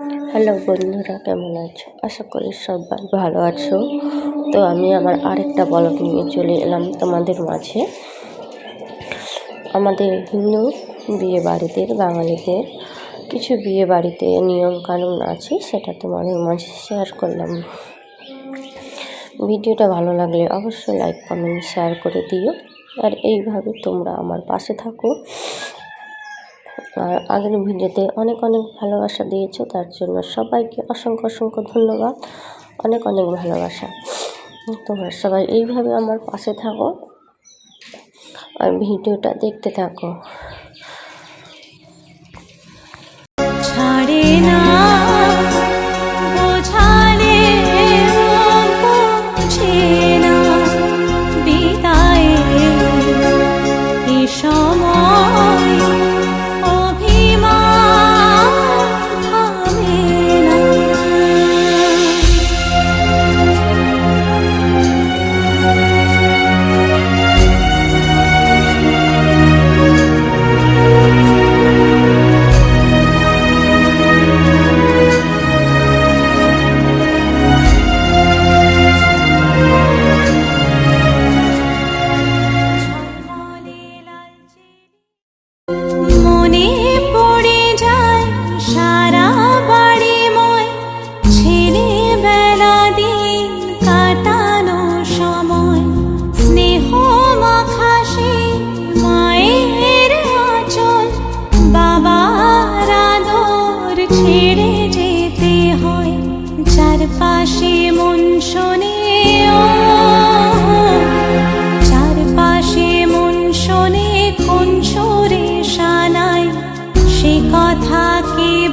Hello বন্ধুরা, কেমন আছো? আশা করি সবাই ভালো আছো। তো আমি আমার আরেকটা বলক নিয়ে চলে এলাম তোমাদের মাঝে। আমাদের হিন্দু বিয়ে বাড়িতে বাঙালিদের কিছু বিয়ে বাড়িতে নিয়ম কানুন আছে, সেটা তোমাদের মাঝে শেয়ার করলাম। ভিডিওটা ভালো লাগলে অবশ্যই লাইক কমেন্ট শেয়ার করে দিও। আর এইভাবে তোমরা আমার পাশে থাকো। আর আগের ভিডিওতে অনেক অনেক ভালোবাসা দিয়েছ, তার জন্য সবাইকে অসংখ্য অসংখ্য ধন্যবাদ। অনেক অনেক ভালোবাসা। তোমরা সবাই এইভাবে আমার পাশে থাকো আর ভিডিওটা দেখতে থাকো।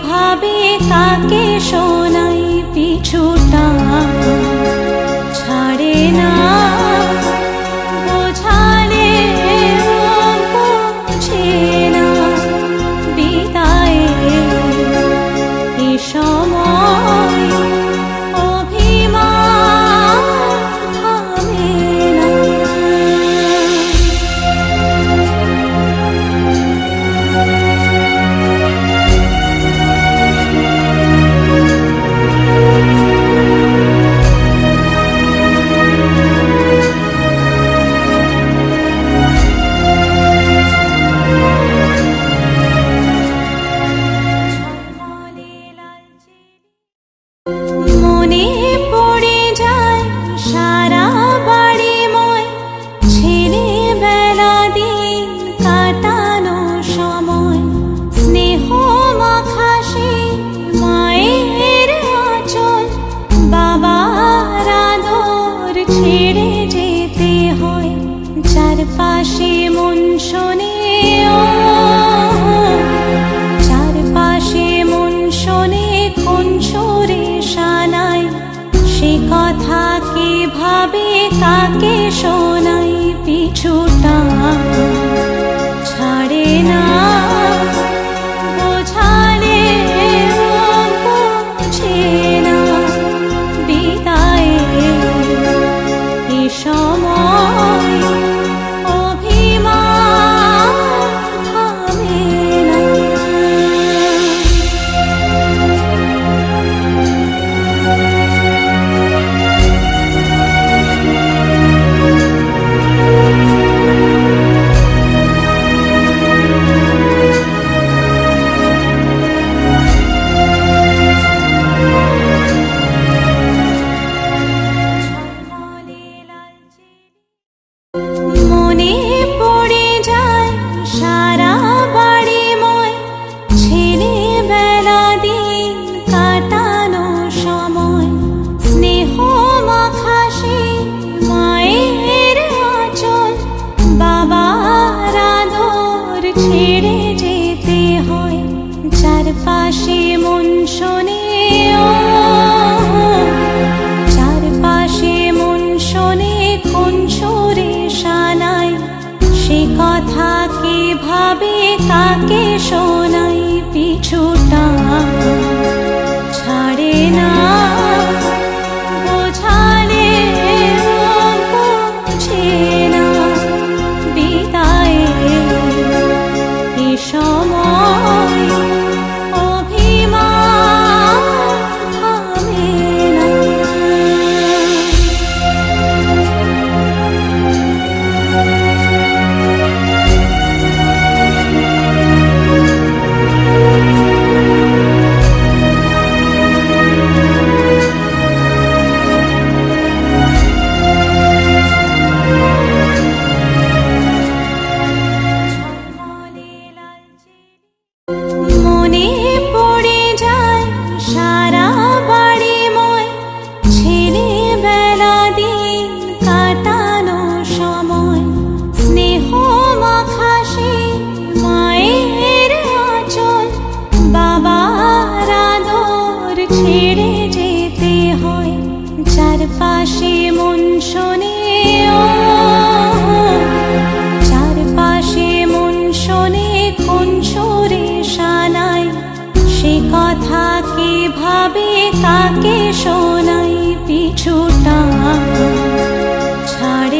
ভাবে কাকে শোনাই পিছুটা ছাড়ে না। কাকে ছেড়ে যেতে হয়। ও চারপাশে মন শোনে শানাই সে কথা কে ভাবে কাকে শোনাই পিছুটা? তাকে শোনাই পিছুটা ছাড়ে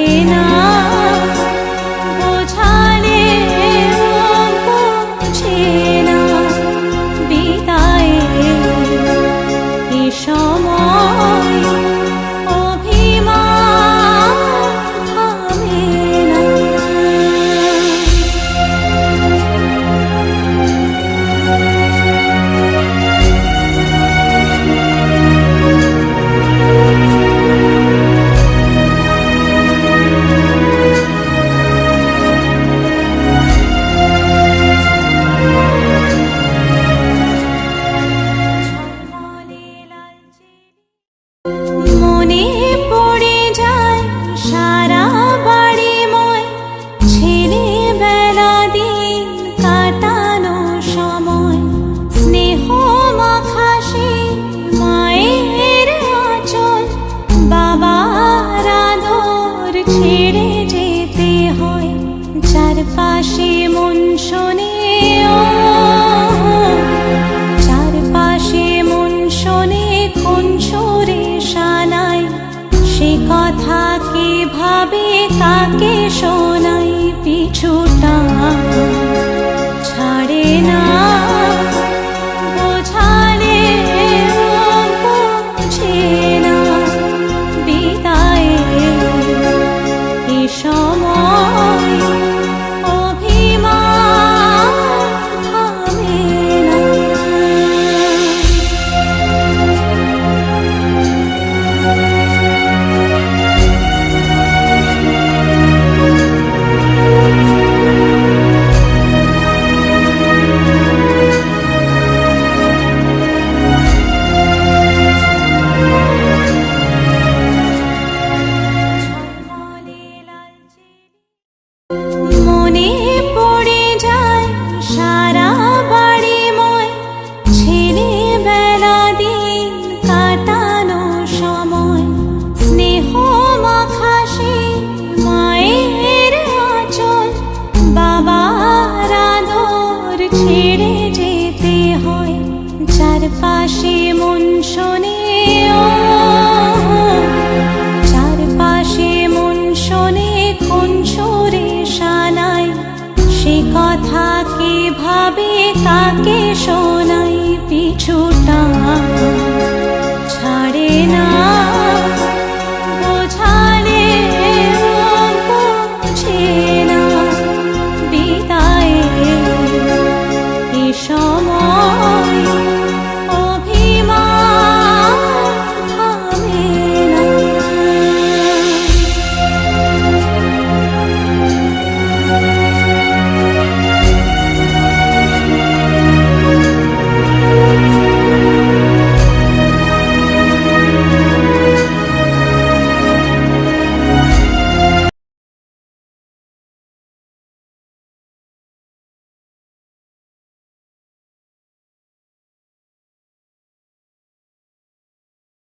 কথা কি ভাবে কাকে শোনাই পিছুটা। ছাড়ে না